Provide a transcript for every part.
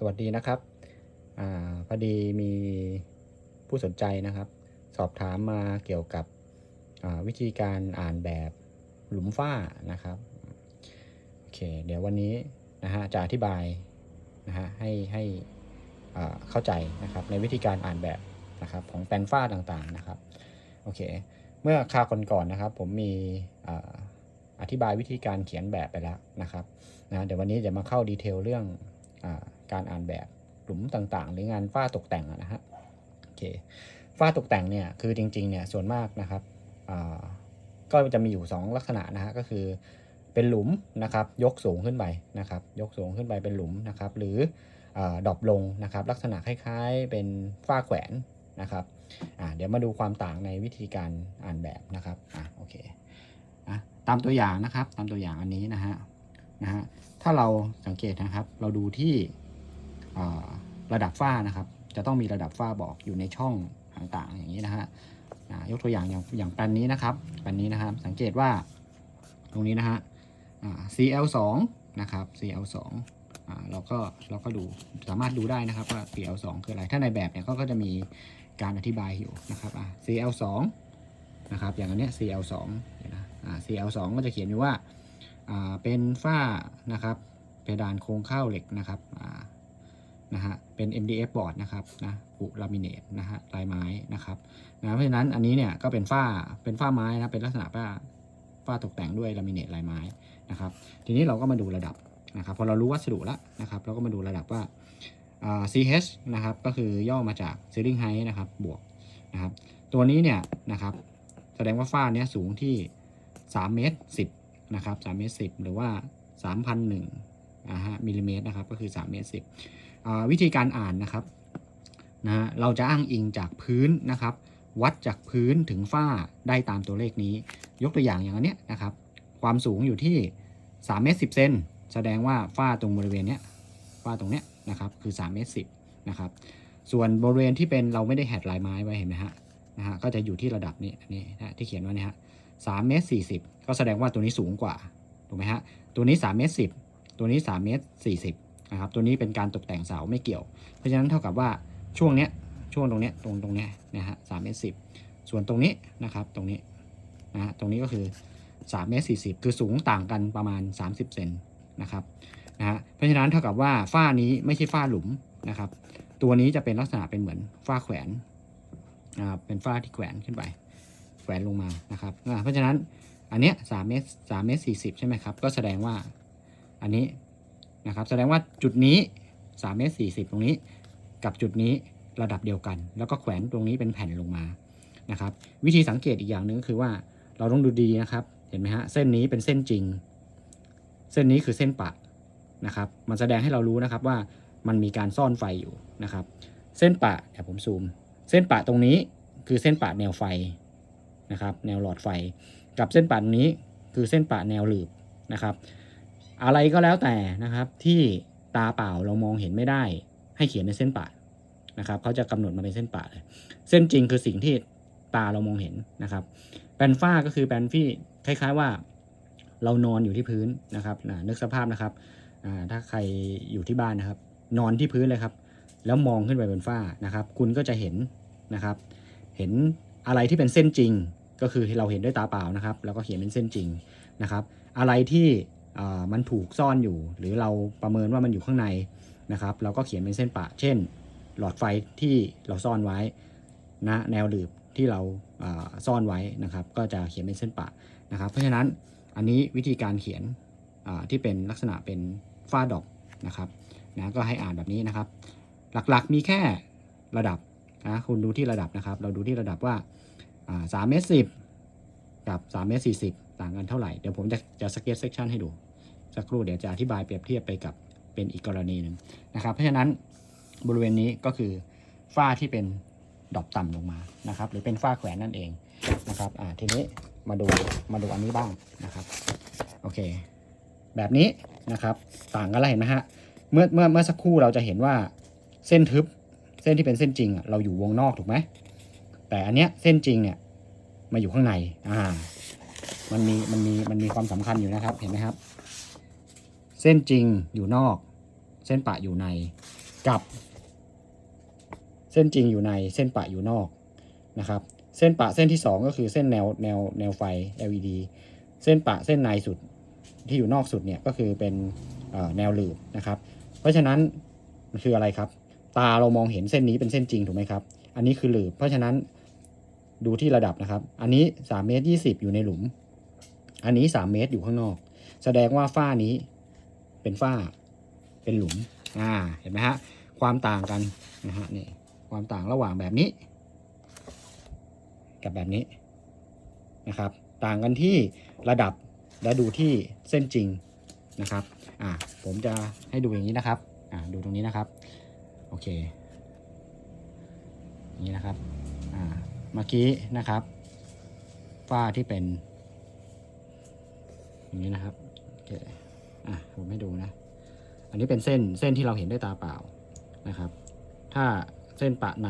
สวัสดีนะครับอพอดีมีผู้สนใจนะครับ สอบถามมาเกี่ยวกับวิธีการอ่านแบบหลุมฝ้านะครับโอเคเดี๋ยววันนี้นะฮะจะอธิบายนะฮะให้ให้เข้าใจนะครับในวิธีการอ่านแบบนะครับของแปลนฝ้าต่างๆนะครับโอเคเมื่อคราวก่อนๆนะครับ ผมมีออธิบายวิธีการเขียนแบบไปแล้วนะครับนะเดี๋ยววันนี้จะมาเข้าดีเทลเรื่องอา การอ่านแบบหลุมต่างๆ หรืองานฝ้าตกแต่งนะฮะโอเคฝ้าตกแต่งเนี่ยคือจริงๆเนี่ยส่วนมากนะครับก็จะมีอยู่ 2 ลักษณะนะฮะก็คือเป็นหลุมนะครับยกสูงขึ้นไปนะครับยกสูงขึ้นไปเป็นหลุมนะครับหรืออดรอปลงนะครับลักษณะคล้ายๆเป็นฝ้าแขวนนะครับเดี๋ยวมาดูความต่างในวิธีการอ่านแบบนะครับอะโอเคอะตามตัวอย่างนะครับตามตัวอย่างอันนี้นะฮะนะฮะถ้าเราสังเกตนะครับเราดูที่ ระดับฝ้านะครับ จะต้องมีระดับฝ้าบอกอยู่ในช่องต่างๆ อย่างนี้นะฮะยกตัวอย่างอย่างอย่างแปลนนี้นะครับแปลนนี้นะครับ สังเกตว่าตรงนี้นะฮะ CL2 นะครับ CL2 อ่าเราก็เราก็ดูสามารถดูได้นะครับว่า CL2 คืออะไร ถ้าในแบบเนี่ยเขาก็จะมีการอธิบายอยู่นะครับ CL2 นะครับ อย่างอันเนี้ย CL2 นะอ่า CL2 ก็จะเขียนอยู่ว่าเป็นฝ้านะครับเพดานโครงเข้าเหล็กนะครับ นะฮะเป็น MDF บอร์ดนะครับนะผูลามิเนตนะฮะลายไม้นะครับนะเพราะฉะนั้นอันนี้เนี่ยก็เป็นฝ้าเป็นฝ้าไม้นะเป็นลักษณะฝ้าฝ้าตกแต่งด้วยลามิเนตลายไม้นะครับ ทีนี้เราก็มาดูระดับนะครับพอเรารู้วัสดุแล้วนะครับ เราก็มาดูระดับว่าอ CH นะครับก็คือย่อมาจาก ceiling height นะครับบวกนะครับตัวนี้เนี่ยนะครับแสดงว่าฝ้าเนี้ยสูงที่3เมตร10นะครับ3เมตร10 หรือว่า 3,001นะฮะมิลลิเมตรนะครับก็คือ3เมตร10 วิธีการอ่านนะครับนะฮะเราจะอ้างอิงจากพื้นนะครับ วัดจากพื้นถึงฝ้าได้ตามตัวเลขนี้ ยกตัวอย่างอย่างอันเนี้ยนะครับ ความสูงอยู่ที่3เมตร10เซนแสดงว่าฝ้าตรงบริเวณเนี้ยฝ้าตรงเนี้ยนะครับคือ3เมตร10นะครับส่วนบริเวณที่เป็นเราไม่ได้แหดลายไม้ไว้เห็นไหมฮะนะฮะก็จะอยู่ที่ระดับนี้อันนี้นะที่เขียนว้เนี่ยฮะ3เมตร40ก็แสดงว่าตัวนี้สูงกว่าถูกไหมฮะตัวนี้3เมตร10ตัวนี้3เมตร40 นะครับตัวนี้เป็นการตกแต่งเสาไม่เกี่ยว เพราะฉะนั้นเท่ากับว่าช่วงเนี้ยช่วงตรงเนี้ยตรงตรงเนี้ยนะฮะ3เมตร10ส่วนตรงนี้นะครับตรงนี้นะฮะตรงนี้ก็คือ3เมตร40 คือสูงต่างกันประมาณ 30 เซนนะครับนะฮะเพราะฉะนั้นเท่ากับว่าฝ้านี้ไม่ใช่ฝ้าหลุมนะครับ ตัวนี้จะเป็นลักษณะเป็นเหมือนฝ้าแขวนนะครับเป็นฝ้าที่แขวนขึ้นไป แขวนลงมานะครับเพราะฉะนั้นอันเนี้ยสามเมตรสามเมตรสี่สิบใช่ไหมครับ ก็แสดงว่าอันนี้ นะครับแสดงว่าจุดนี้สามเมตรสี่สิบตรงนี้ กับจุดนี้ระดับเดียวกัน แล้วก็แขวนตรงนี้เป็นแผ่นลงมานะครับวิธีสังเกตอีกอย่างหนึ่งก็คือว่าเราต้องดูดีนะครับเห็นไหมฮะเส้นนี้เป็นเส้นจริง เส้นนี้คือเส้นปะนะครับมันแสดงให้เรารู้นะครับว่ามันมีการซ่อนไฟอยู่นะครับ เส้นปะเดี๋ยวผมซูม เส้นปะตรงนี้คือเส้นปะแนวไฟนะครับ แนวหลอดไฟ กับเส้นปะตรงนี้คือเส้นปะแนวหลืบนะครับ อะไรก็แล้วแต่นะครับ ที่ตาเปล่าเรามองเห็นไม่ได้ ให้เขียนในเส้นปะนะครับเขาจะกำหนดมาเป็นเส้นปะเลย เส้นจริงคือสิ่งที่ตาเรามองเห็นนะครับแปนฝ้าก็คือแปลนที่คล้าย ๆว่า เรานอนอยู่ที่พื้นนะครับนะนึกสภาพนะครับถ้าใครอยู่ที่บ้านนะครับ นอนที่พื้นเลยครับ แล้วมองขึ้นไปบนฝ้านะครับ คุณก็จะเห็นนะครับ เห็นอะไรที่เป็นเส้นจริง ก็คือเราเห็นด้วยตาเปล่านะครับ แล้วก็เขียนเป็นเส้นจริงนะครับ อะไรที่ มันถูกซ่อนอยู่ หรือเราประเมินว่ามันอยู่ข้างในนะครับ เราก็เขียนเป็นเส้นปะ เช่น หลอดไฟที่เราซ่อนไว้นะแนวหลืบที่เราาซ่อนไว้นะครับ ก็จะเขียนเป็นเส้นปะนะครับ เพราะฉะนั้นอันนี้วิธีการเขียนที่เป็นลักษณะเป็นฝ้าดอกนะครับนะก็ให้อ่านแบบนี้นะครับ หลักๆมีแค่ระดับนะคุณดูที่ระดับนะครับ เราดูที่ระดับว่าสามเมตรสิบกับ3เมตรสี่สิบ ต่างกันเท่าไหร่ เดี๋ยวผมจะจะสเก็ตเซกชันให้ดู สักครู่เดี๋ยวจะอธิบายเปรียบเทียบไปกับเป็นอีกกรณีหนึ่งนะครับ เพราะฉะนั้นบริเวณนี้ก็คือฝ้าที่เป็นดอกต่ำลงมานะครับ หรือเป็นฝ้าแขวนนั่นเองนะครับอ่าทีนี้มาดูมาดูอันนี้บ้างนะครับโอเค แบบนี้นะครับต่างกันแล้วเห็นไหมฮะเมื่อเมื่อเมื่อสักครู่เราจะเห็นว่าเส้นทึบเส้นที่เป็นเส้นจริงอะเราอยู่วงนอกถูกไหมแต่อันเนี้ยเส้นจริงเนี่ยมาอยู่ข้างในอ่า มันมีมันมีมันมีความสำคัญอยู่นะครับ เห็นไหมครับ เส้นจริงอยู่นอก เส้นปะอยู่ในกับ เส้นจริงอยู่ในเส้นปะอยู่นอกนะครับ เส้นปะเส้นที่ 2 ก็คือเส้นแนวแนวแนวไฟ LED เส้นปะเส้นในสุดที่อยู่นอกสุดเนี่ยก็คือเป็นแนวหลืบนะครับ เพราะฉะนั้นมันคืออะไรครับ ตาเรามองเห็นเส้นนี้เป็นเส้นจริงถูกไหมครับ อันนี้คือหลืบ เพราะฉะนั้นดูที่ระดับนะครับ อันนี้3เมตร20 อยู่ในหลุม อันนี้3เมตรอยู่ข้างนอก แสดงว่าฝ้านี้เป็นฝ้าเป็นหลุม อ่า เห็นไหมฮะ ความต่างกันนะฮะนี่ความต่างระหว่างแบบนี้ กับแบบนี้นะครับ ต่างกันที่ระดับและดูที่เส้นจริงนะครับ อ่า ผมจะให้ดูอย่างนี้นะครับ อ่า ดูตรงนี้นะครับ โอเค นี้นะครับ อ่า เมื่อกี้นะครับ ฝ้าที่เป็น อย่างนี้นะครับโอเคอะผมให้ดูนะ อันนี้เป็นเส้นเส้นที่เราเห็นด้วยตาเปล่านะครับ ถ้าเส้นปะใน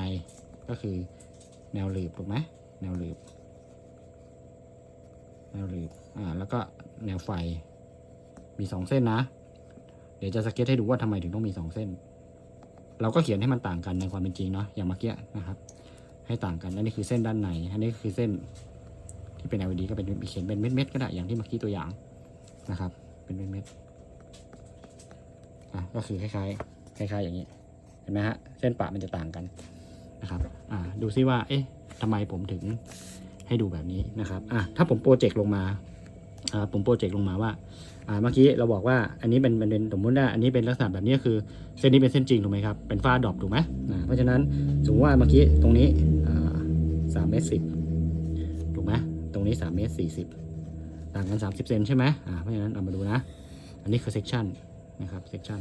ก็คือแนวหลืบถูกไหมแนวหลืบ แนวหลืบอ่าแล้วก็แนวไฟมีสองเส้นนะ เดี๋ยวจะสเก็ตให้ดูว่าทำไมถึงต้องมีสองเส้น เราก็เขียนให้มันต่างกันในความเป็นจริงเนาะอย่างเมื่อกี้นะครับ ให้ต่างกันอันนี้คือเส้นด้านในอันนี้คือเส้นที่เป็น LED ก็เป็นเขียนเป็นเม็ดๆก็ได้อย่างที่เมื่อกี้ตัวอย่าง นะครับ เป็นเม็ดๆอะก็คือคล้ายๆคล้ายๆ อย่างนี้ เห็นไหมฮะ เส้นปะมันจะต่างกันนะครับ อ่า ดูซิว่า เอ๊ะทำไมผมถึงให้ดูแบบนี้นะครับ อะถ้าผมโปรเจกต์ลงมา อ่า ผมโปรเจกต์ลงมาว่า อ่า เมื่อกี้เราบอกว่า อันนี้เป็นเป็นสมมติว่า อันนี้เป็นลักษณะแบบนี้คือ เส้นนี้เป็นเส้นจริงถูกไหมครับ เป็นฝ้าดรอปถูกไหมอ่า เพราะฉะนั้นสมมติว่าเมื่อกี้ตรงนี้ อ่าสามเมตรสิบถูกไหมตรงนี้สามเมตรสี่สิบ ต่างกันสามสิบเซนใช่ไหมอ่าเพราะฉะนั้นเอามาดูนะ อันนี้คือเซกชันนะครับเซกชัน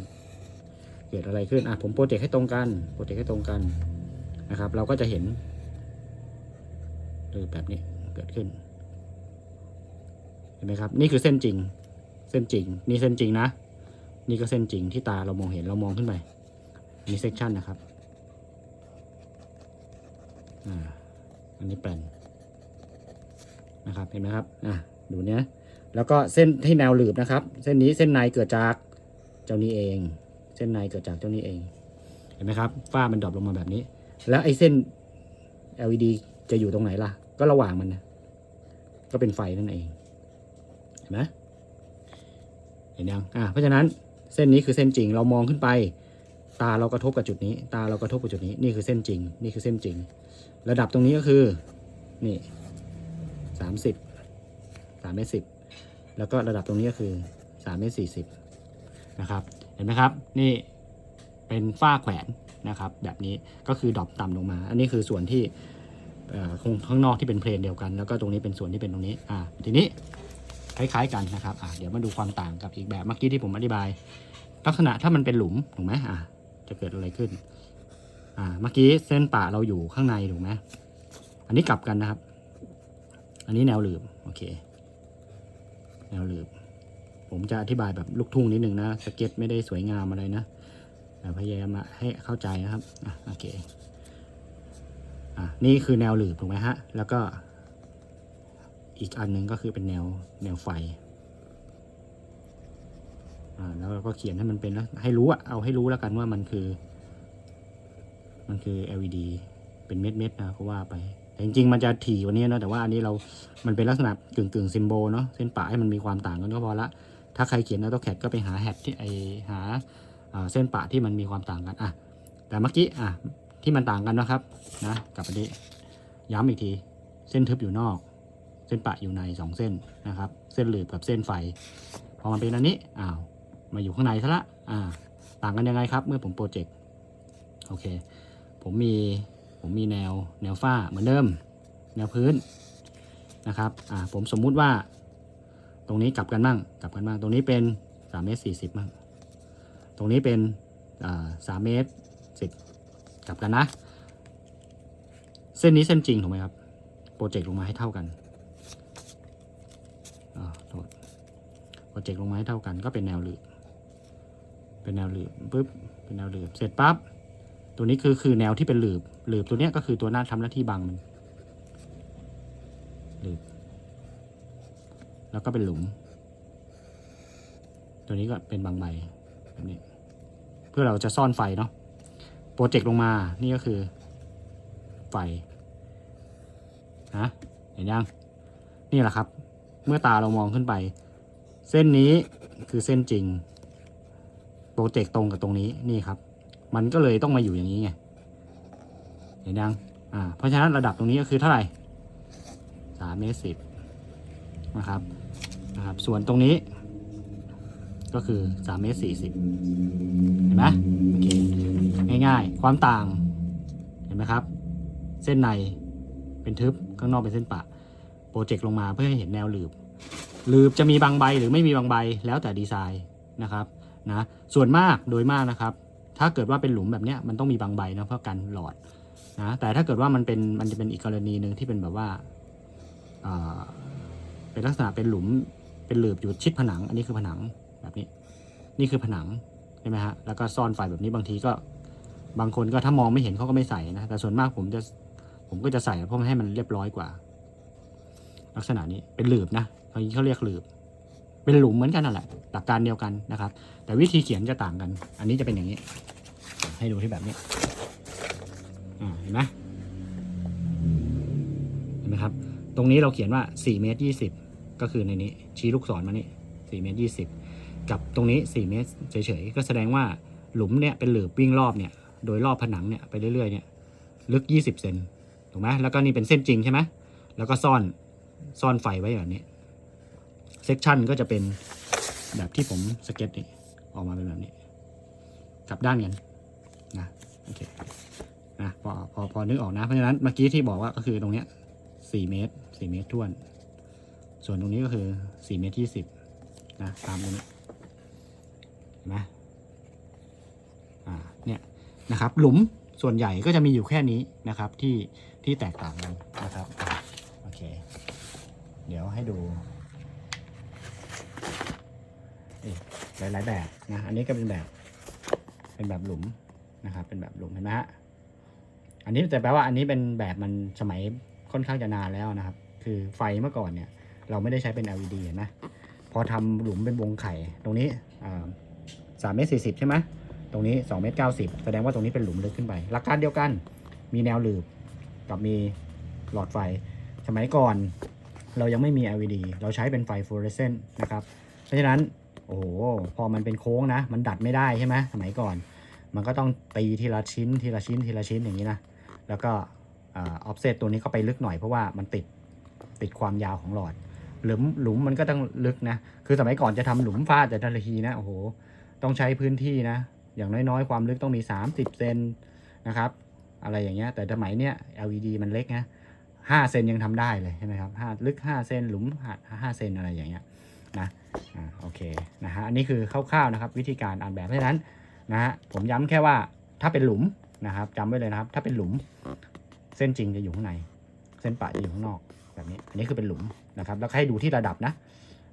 เกิดอะไรขึ้นอะผมโปรเจกต์ให้ตรงกันโปรเจกต์ให้ตรงกันนะครับ เราก็จะเห็นหรือแบบนี้เกิดขึ้นเห็นไหมครับ นี่คือเส้นจริง เส้นจริง นี่เส้นจริงนะ นี่ก็เส้นจริงที่ตาเรามองเห็นเรามองขึ้นไปอันนี้เซกชันนะครับอ่าอันนี้แปลนนะครับเห็นไหมครับอะ ดูเนี้ยแล้วก็เส้นที่แนวหลืบนะครับ เส้นนี้เส้นในเกิดจากเจ้านี้เอง เส้นในเกิดจากเจ้านี้เอง เห็นไหมครับ ฝ้ามันดรอปลงมาแบบนี้ แล้วไอ้เส้น LED จะอยู่ตรงไหนล่ะ ก็ระหว่างมันนะก็เป็นไฟนั่นเอง เห็นไหมเห็นยังอ่าเพราะฉะนั้นเส้นนี้คือเส้นจริง เรามองขึ้นไป ตาเรากระทบกับจุดนี้ ตาเรากระทบกับจุดนี้ นี่คือเส้นจริง นี่คือเส้นจริง ระดับตรงนี้ก็คือ นี่สามสิบ สามเมตรสิบแล้วก็ระดับตรงนี้ก็คือสามเมตรสี่สิบนะครับ เห็นไหมครับ นี่เป็นฝ้าแขวนนะครับ แบบนี้ก็คือดรอปต่ำลงมา อันนี้คือส่วนที่คงข้างนอกที่เป็นเพลนเดียวกัน แล้วก็ตรงนี้เป็นส่วนที่เป็นตรงนี้ อ่า ทีนี้คล้ายๆกันนะครับ อ่าเดี๋ยวมาดูความต่างกับอีกแบบเมื่อกี้ที่ผมอธิบาย ลักษณะถ้ามันเป็นหลุมถูกไหมอ่าจะเกิดอะไรขึ้น อ่า เมื่อกี้เส้นป่าเราอยู่ข้างในถูกไหมอันนี้กลับกันนะครับ อันนี้แนวหลืบโอเค แนวหลืบ ผมจะอธิบายแบบลูกทุ่งนิดหนึ่งนะสเก็ตไม่ได้สวยงามอะไรนะแต่พยายามมาให้เข้าใจนะครับอะโอเคอะนี่คือแนวหลืบถูกไหมฮะ แล้วก็อีกอันนึงก็คือเป็นแนวแนวไฟอ่าแล้วเราก็เขียนให้มันเป็นแล้วให้รู้อะเอาให้รู้แล้วกันว่ามันคือ มันคือ LED เป็นเม็ดๆนะก็ว่าไป แต่จริงๆมันจะถี่กว่านี้เนอะแต่ว่าอันนี้เรา มันเป็นลักษณะกึ่งกึ่งซิมโบลเนาะเส้นปะให้มันมีความต่างกันก็พอละถ้าใครเขียน AutoCAD ก็ไปหาแฮชที่ไอหาเส้นปะที่มันมีความต่างกันอะแต่เมื่อกี้อะที่มันต่างกันนะครับนะกับอันนี้ย้ำอีกทีเส้นทึบอยู่นอก เส้นปะอยู่ในสองเส้นนะครับ เส้นหลืบกับเส้นไฟพอมันเป็นอันนี้อ้าวมาอยู่ข้างในซะละอ่า ต่างกันยังไงครับ เมื่อผมโปรเจกต์โอเค ผมมี ผมมีแนวแนวฝ้าเหมือนเดิม แนวพื้นนะครับอ่าผมสมมุติว่า ตรงนี้กลับกันบ้างกลับกันบ้างตรงนี้เป็นสามเมตรสี่สิบบ้างตรงนี้เป็นอ่าสามเมตรสิบกลับกันนะ เส้นนี้เส้นจริงถูกไหมครับ โปรเจกต์ลงมาให้เท่ากันอ่าโทษโปรเจกต์ลงมาให้เท่ากันก็เป็นแนวหลืบเป็นแนวหลืบปุ๊บเป็นแนวหลืบเสร็จปั๊บ ตัวนี้คือคือแนวที่เป็นหลืบหลืบตัวเนี้ยก็คือตัวหน้าทำหน้าที่บังมันหลืบแล้วก็เป็นหลุม ตัวนี้ก็เป็นบางใบแบบนี้เพื่อเราจะซ่อนไฟเนาะโปรเจกต์ลงมานี่ก็คือไฟนะเห็นยังนี่แหละครับ เมื่อตาเรามองขึ้นไป เส้นนี้คือเส้นจริง โปรเจกต์ตรงกับตรงนี้นี่ครับ มันก็เลยต้องมาอยู่อย่างนี้ไงเห็นยังอ่าเพราะฉะนั้นระดับตรงนี้ก็คือเท่าไหร่สามเมตรสิบนะครับนะครับ ส่วนตรงนี้ ก็คือ3เมตร40เห็นไหมโอเคง่ายๆ ความต่างเห็นไหมครับ เส้นในเป็นทึบข้างนอกเป็นเส้นปะโปรเจกต์ลงมาเพื่อให้เห็นแนวหลืบหลืบจะมีบางใบหรือไม่มีบางใบแล้วแต่ดีไซน์นะครับนะส่วนมากโดยมากนะครับ ถ้าเกิดว่าเป็นหลุมแบบเนี้ยมันต้องมีบางใบนะเพื่อกันหลอดนะแต่ถ้าเกิดว่ามันเป็นมันจะเป็นอีกกรณีหนึ่งที่เป็นแบบว่าเป็นลักษณะเป็นหลุมเป็นหลืบอยู่ชิดผนัง อันนี้คือผนังแบบนี้ นี่คือผนังใช่ไหมฮะแล้วก็ซ่อนไฟแบบนี้บางทีก็บางคนก็ถ้ามองไม่เห็นเขาก็ไม่ใส่นะแต่ส่วนมากผมจะผมก็จะใส่เพราะให้มันเรียบร้อยกว่า ลักษณะนี้เป็นหลืบนะเขาเขาเรียกหลืบ เป็นหลุมเหมือนกันนั่นแหละ ลักการเดียวกันนะครับ แต่วิธีเขียนจะต่างกัน อันนี้จะเป็นอย่างนี้ ให้ดูที่แบบนี้เห็นไหมเห็นไหมครับ ตรงนี้เราเขียนว่า4เมตร20 ก็คือในนี้ชี้ลูกศรมานี่4เมตร20 กับตรงนี้4เมตรเฉยๆก็แสดงว่าหลุมเนี่ยเป็นหลืบวิ่งรอบเนี่ยโดยรอบผนังเนี่ยไปเรื่อยๆเนี่ยลึก 20 เซนถูกไหมแล้วก็นี่เป็นเส้นจริงใช่ไหมแล้วก็ซ่อนซ่อนไฟไว้แบบนี้เซกชันก็จะเป็น แบบที่ผมสเก็ตนี่ออกมาเป็นแบบนี้กลับด้านกันนะโอเคนะพอพอพอนึกออกนะเพราะฉะนั้นเมื่อกี้ที่บอกว่าก็คือตรงเนี้ยสี่เมตรสี่เมตรท้วน ส่วนตรงนี้ก็คือสี่เมตรยี่สิบนะตามตรงนี้เห็นไหมอ่าเนี่ยนะครับ หลุมส่วนใหญ่ก็จะมีอยู่แค่นี้นะครับที่ที่แตกต่างกันนะครับโอเค เดี๋ยวให้ดู นี่หลายๆแบบนะอันนี้ก็เป็นแบบ เป็นแบบหลุมนะครับ เป็นแบบหลุมเห็นไหมฮะอันนี้แต่แปลว่าอันนี้เป็นแบบมันสมัยค่อนข้างจะนานแล้วนะครับ คือไฟเมื่อก่อนเนี่ย เราไม่ได้ใช้เป็น LED เห็นไหมพอทำหลุมเป็นวงไข่ ตรงนี้สามเมตรสี่สิบใช่ไหมตรงนี้สองเมตรเก้าสิบแสดงว่าตรงนี้เป็นหลุมลึกขึ้นไปหลักการเดียวกัน มีแนวหลืบกับมีหลอดไฟ สมัยก่อนเรายังไม่มี LED เราใช้เป็นไฟฟลูออเรสเซนต์นะครับ เพราะฉะนั้น โอ้โหพอมันเป็นโค้งนะ มันดัดไม่ได้ใช่ไหมสมัยก่อน มันก็ต้องตีทีละชิ้นทีละชิ้นทีละชิ้นอย่างนี้นะ แล้วก็ออฟเซตตัวนี้ก็ไปลึกหน่อยเพราะว่ามันติดติดความยาวของหลอด หลุมหลุมมันก็ต้องลึกนะ คือสมัยก่อนจะทำหลุมฟ้าแต่ละทีนะโอ้โหต้องใช้พื้นที่นะ อย่างน้อยๆ ความลึกต้องมี 30 เซนนะครับ อะไรอย่างเงี้ย แต่สมัยเนี้ย LED มันเล็กนะห้าเซนยังทำได้เลยใช่ไหมครับห้าลึก5เซนหลุมห้าเซนอะไรอย่างเงี้ย อ่าโอเคนะฮะอันนี้คือคร่าวๆนะครับ วิธีการอ่านแบบเพราะฉะนั้นนะฮะผมย้ำแค่ว่าถ้าเป็นหลุมนะครับจำไว้เลยนะครับ ถ้าเป็นหลุมเส้นจริงจะอยู่ข้างใน เส้นปะจะอยู่ข้างนอกแบบนี้อันนี้คือเป็นหลุมนะครับแล้วให้ดูที่ระดับนะ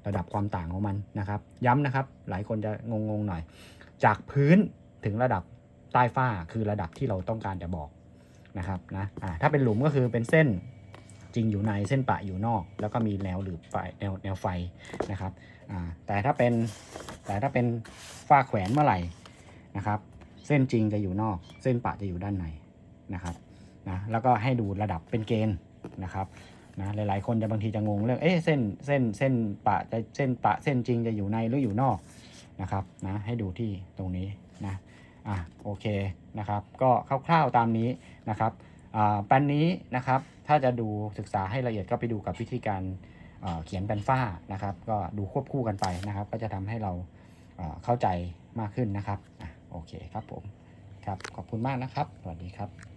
ระดับความต่างของมันนะครับ ย้ำนะครับ หลายคนจะงงๆหน่อย จากพื้นถึงระดับใต้ฝ้าคือระดับที่เราต้องการจะบอกนะครับนะอ่าถ้าเป็นหลุมก็คือเป็นเส้นจริงอยู่ในเส้นปะอยู่นอก แล้วก็มีแนวหลืบไฟแนวแนวไฟนะครับ แต่ถ้าเป็นแต่ถ้าเป็นฝ้าแขวนเมื่อไหร่นะครับ เส้นจริงจะอยู่นอก เส้นปะจะอยู่ด้านในนะครับนะแล้วก็ให้ดูระดับเป็นเกณฑ์นะครับนะหลายๆ คนจะบางทีจะงงเรื่องเอ๊ะเส้นเส้นเส้นปะจะเส้นปะเส้นจริงจะอยู่ในหรืออยู่นอกนะครับนะให้ดูที่ตรงนี้นะอะโอเคนะครับ ก็คร่าวๆตามนี้นะครับอ่าแปลนนี้นะครับถ้าจะดูศึกษาให้ละเอียดก็ไปดูกับวิธีการ เขียนเป็นฝ้านะครับ ก็ดูควบคู่กันไปนะครับ ก็จะทำให้เราเข้าใจมากขึ้นนะครับอโอเคครับผมครับขอบคุณมากนะครับ สวัสดีครับ